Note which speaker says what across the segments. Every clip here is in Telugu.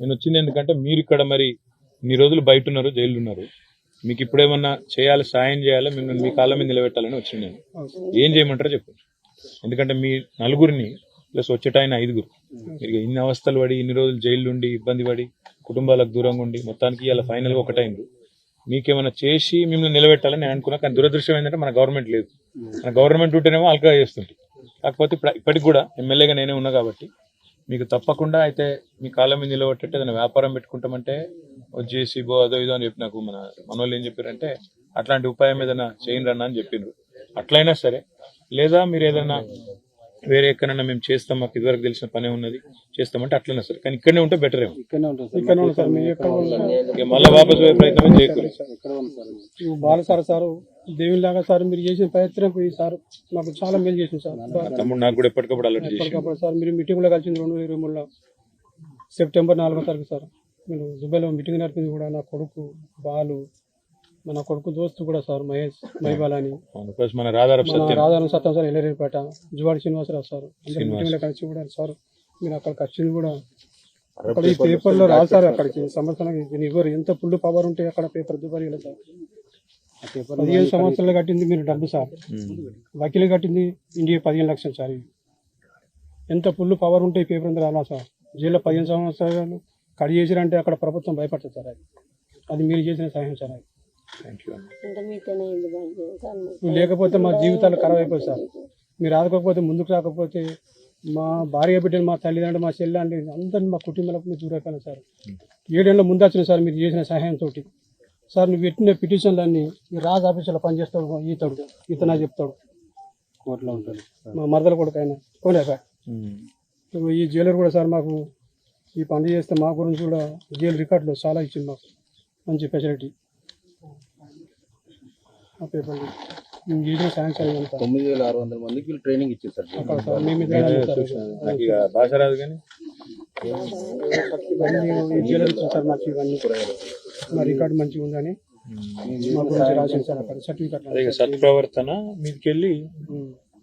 Speaker 1: నేను వచ్చింది ఎందుకంటే మీరు ఇక్కడ మరి ఇన్ని రోజులు బయట ఉన్నారు జైలు ఉన్నారు. మీకు ఇప్పుడేమన్నా చేయాలి సాయం చేయాలి మిమ్మల్ని మీ కాళ్ళ మీద నిలబెట్టాలని వచ్చింది నేను. ఏం చేయమంటారో చెప్పండి ఎందుకంటే మీ నలుగురిని ప్లస్ వచ్చేటాయన ఐదుగురు. మీరు ఇన్ని అవస్థలు పడి ఇన్ని రోజులు జైలు ఉండి ఇబ్బంది పడి కుటుంబాలకు దూరంగా ఉండి మొత్తానికి ఇలా ఫైనల్ ఒకటైంది మీకేమైనా చేసి మిమ్మల్ని నిలబెట్టాలని నేను అనుకున్నా కానీ దురదృష్టం ఏంటంటే మన గవర్నమెంట్ లేదు. మన గవర్నమెంట్ ఉంటేనేమో అల్కా చేస్తుంది కాకపోతే ఇప్పుడు ఇప్పటికి కూడా ఎమ్మెల్యేగా నేనే ఉన్నా కాబట్టి మీకు తప్పకుండా అయితే మీ కాలం మీద నిలబెట్టేట్టు ఏదైనా వ్యాపారం పెట్టుకుంటామంటే వచ్చేసి బో అదో ఇదో అని చెప్పి నాకు మన మన ఏం చెప్పారంటే అట్లాంటి ఉపాయం ఏదైనా చేయండి అన్న అని చెప్పిండ్రు అట్లయినా సరే లేదా మీరు ఏదైనా వేరే ఎక్కడైనా మేము చేస్తాం మాకు ఇదివరకు తెలిసిన పనే ఉన్నది చేస్తామంటే అట్లనే సరే. కానీ ఇక్కడనే ఉంటే బెటర్ ఏమో. ఇక మళ్ళీ వాపస్ పోయే ప్రయత్నం చేయకూడదు.
Speaker 2: బాలసార సార్ దేవునిలాగా సార్ మీరు చేసిన ప్రయత్నం ఈ సార్ మాకు చాలా మేలు చేసింది సార్.
Speaker 1: తమ్ముడు నాకు కూడా ఎప్పటికప్పుడు అలర్ట్
Speaker 2: ఎప్పటికప్పుడు సార్ మీరు మీటింగ్లో కలిసింది రెండు వేల ఇరవై మూడులో. సెప్టెంబర్ నాలుగో తారీఖు సార్ మీరు దుబాయ్లో మీటింగ్ నడిపింది కూడా నా కొడుకు బాలు మన కొడుకు దోస్తు కూడా సార్ మహేష్ మైబాల్ అని
Speaker 1: మన
Speaker 2: రాధారాం సత్యం. సార్ ఎల్లరేపేట. జువాడి శ్రీనివాసరావు సార్. కలిసి కూడా సార్ మీరు అక్కడికి వచ్చింది కూడా అక్కడ ఈ పేపర్లో రాశారు అక్కడికి. సంవత్సరానికి ఇవ్వరు. ఎంత ఫుల్ పవర్ ఉంటే అక్కడ పేపర్ దుబారి సార్. పదిహేను సంవత్సరాలు కట్టింది మీరు డబ్బు సార్. వకీలు కట్టింది ఇండియా పదిహేను లక్షలు సార్. ఎంత ఫుల్ పవర్ ఉంటే ఈ పేపర్ అలా సార్. జైల్లో పదిహేను సంవత్సరాలు కడి చేసిరంటే అక్కడ ప్రభుత్వం భయపడుతుంది సార్. అది అది మీరు చేసిన సహాయం సార్. అది
Speaker 3: సార్
Speaker 2: లేకపోతే మా జీవితాలు ఖరాబ్ అయిపోయి సార్. మీరు ఆదుకోకపోతే ముందుకు రాకపోతే మా భార్య బిడ్డలు మా తల్లిదండ్రులు మా చెల్లి అంటే అందరిని మా కుటుంబాలకు మీరు దూరైపోయినా సార్. ఏడేళ్ళ ముందు వచ్చిన సార్ మీరు చేసిన సహాయంతో సార్ నువ్వు పెట్టిన పిటిషన్లన్నీ ఈ రాజ్ ఆఫీసులో పనిచేస్తాడు ఈతాడు ఇతనా చెప్తాడు.
Speaker 4: కోర్టులో ఉంటుంది
Speaker 2: మా మరదల కొడుకు ఆయన కోలేక ఈ జైలర్ కూడా సార్ మాకు ఈ పని చేస్తే మా గురించి కూడా జైలు రికార్డులో చాలా ఇచ్చింది మాకు. మంచి ఫెసిలిటీ
Speaker 4: తొమ్మిది వేల ఆరు వందల మందికి వీళ్ళు ట్రైనింగ్ ఇచ్చారు సార్.
Speaker 1: ఇక భాష రాదు కానీ.
Speaker 2: ఇవన్నీ సార్ మా రికార్డు మంచిగా ఉందని
Speaker 1: సత్ప్రవర్తన మీదకెళ్ళి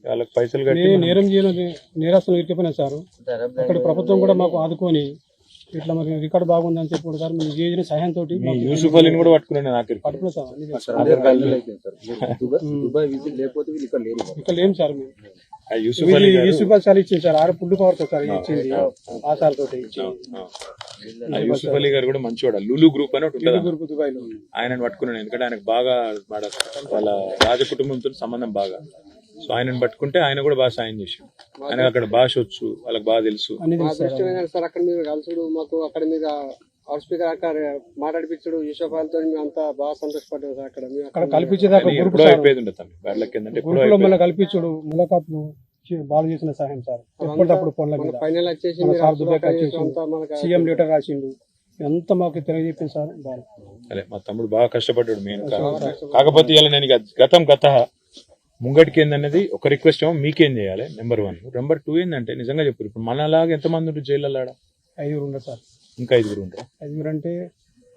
Speaker 1: వాళ్ళకి పైసలు కట్టి
Speaker 2: నేరం చేయను నేరస్తులు ఇరికిపోయినా సార్. అక్కడ ప్రభుత్వం కూడా మాకు ఆదుకొని ఇట్లా మరి రికార్డు బాగుందని చెప్పి కూడా సార్. మేము చేసిన సహాయంతో
Speaker 1: యూసుఫ్ అలీని కూడా పట్టుకున్నాను నాకు
Speaker 2: సార్.
Speaker 4: ఇక్కడ
Speaker 2: లేము సార్ మేము.
Speaker 1: ఆ యూసుఫ్ అలీ
Speaker 2: ఇది
Speaker 1: గారు
Speaker 2: యూసుఫ్ సార్ ఇచ్చింది సార్. ఆరు పుల్లు పవర్తో సార్ ఇచ్చింది. ఆ సార్ తోటి
Speaker 1: యూసుఫ్ అలీ గారు కూడా మంచివాడు. లులు గ్రూప్ అని ఒకటి
Speaker 2: గ్రూప్ దుబాయ్లో
Speaker 1: ఆయనను పట్టుకున్నాను. ఎందుకంటే ఆయనకు బాగా వాళ్ళ రాజ కుటుంబంతో సంబంధం బాగా. సో ఆయనను పట్టుకుంటే ఆయన కూడా బాగా సాయం చేశాడు. ఆయనకు అక్కడ భాష వచ్చు వాళ్ళకి బాగా తెలుసు.
Speaker 2: సార్.
Speaker 5: అక్కడ మీరు కలుసుడు మాకు అక్కడ మీద హౌస్ స్పీకర్ అక్కడ మాట్లాడిపించుడు యూసఫాలతో మేము అంతా బాగా సంతోషపడ్డాం సార్ అక్కడ.
Speaker 2: అక్కడ కల్పించేదాకా
Speaker 1: ఎప్పుడో అయిపోయేది తమ్మి వాళ్ళకి ఏంటంటే ఎప్పుడో
Speaker 2: గ్రూప్లో మళ్ళీ
Speaker 1: అయిపోయేది.
Speaker 2: కల్పించుడు ములకాత్లు చే- బాగా చేసిన సహాయం సార్. ఎప్పటికప్పుడు ఫోన్ల మీద.
Speaker 5: ఫైనల్ వచ్చేసి
Speaker 2: సీఎం లెటర్ రాసిండు. ఎంత మాకు తెలియజెప్పింది సార్ బాగా
Speaker 1: అదే మా తమ్ముడు బాగా కష్టపడ్డాడు మెయిన్ కాకపోతే ఇలా నేను గతం గత ముంగటికి ఏందనేది ఒక రిక్వెస్ట్ ఏమో మీకేం చేయాలి? నెంబర్ వన్ నెంబర్ టూ ఏంటంటే నిజంగా చెప్పారు ఇప్పుడు మనలాగా ఎంతమంది ఉంటారు జైల్లో ఆడ
Speaker 2: ఐదుగురు ఉన్నారు సార్.
Speaker 1: ఇంకా ఐదుగురు ఉంటారు
Speaker 2: ఐదుగురు అంటే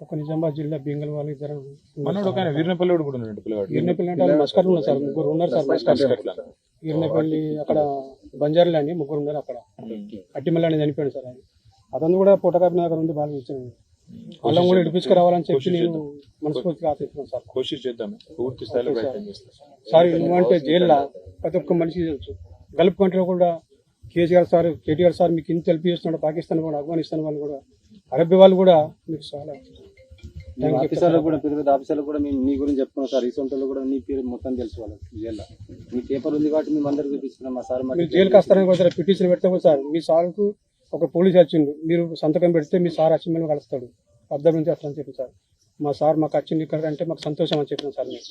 Speaker 2: ఒక నిజామాబాద్ జిల్లా బెంగల్ వాళ్ళు ఇద్దరు
Speaker 1: మనోడు ఒక వీరినపల్లి కూడా ఉన్నాడు పిల్లవాడు.
Speaker 2: గిరినపల్లి అంటే మస్కర్ ఉన్నారు సార్. ముగ్గురు ఉన్నారు సార్ మస్కర్ గిరినపల్లి అక్కడ బంజారులు అని ముగ్గురు ఉన్నారు అక్కడ. అట్టిమల్లి అని చనిపోయాడు సార్ ఆయన. అతను కూడా పుట్టకాపి నగర్ నుండి బాగా ఇచ్చాను వాళ్ళని కూడా ఇడిపించుకురావాలని చెప్పి నేను మనస్ఫూర్తిగా ఆశిస్తున్నాను సార్.
Speaker 1: కోషిష్ చేద్దాం. పూర్తి స్థాయిలో ప్రయత్నం చేస్తాం.
Speaker 2: సార్ నువ్వంటే జైల్లో ప్రతి ఒక్క మనిషికి తెలుసు. గల్ఫ్ కంట్రీలో కూడా కేసీఆర్ సార్ కేటీఆర్ సార్ మీకు ఇంత హెల్ప్ చేస్తున్నాడు పాకిస్తాన్ కూడా ఆఫ్ఘనిస్తాన్ వాళ్ళు కూడా అరబ్ వాళ్ళు కూడా మీకు చాలా
Speaker 4: ఆఫీసర్లు కూడా పెద్ద పెద్ద ఆఫీసర్లు కూడా మేము నీ గురించి చెప్పుకున్నాం సార్. రీసెంట్ కూడా నీ పేరు మొత్తం తెలుసు వాళ్ళకి జైల్లో. మీ పేపర్ ఉంది కాబట్టి మేము అందరికి చూపిస్తున్నాం మా సార్
Speaker 2: మీరు జైలుకి వస్తారని కూడా పిటిషన్ పెడితే సార్ మీ సార్కు ఒక పోలీస్ వచ్చిండు. మీరు సంతకం పెడితే మీ సార్ వచ్చి మేము కలుస్తాడు. అర్థం నుంచి వస్తారని చెప్పి సార్. మా సార్ మాకు వచ్చింది ఇక్కడ అంటే మాకు సంతోషం అని చెప్పిన సార్ మీరు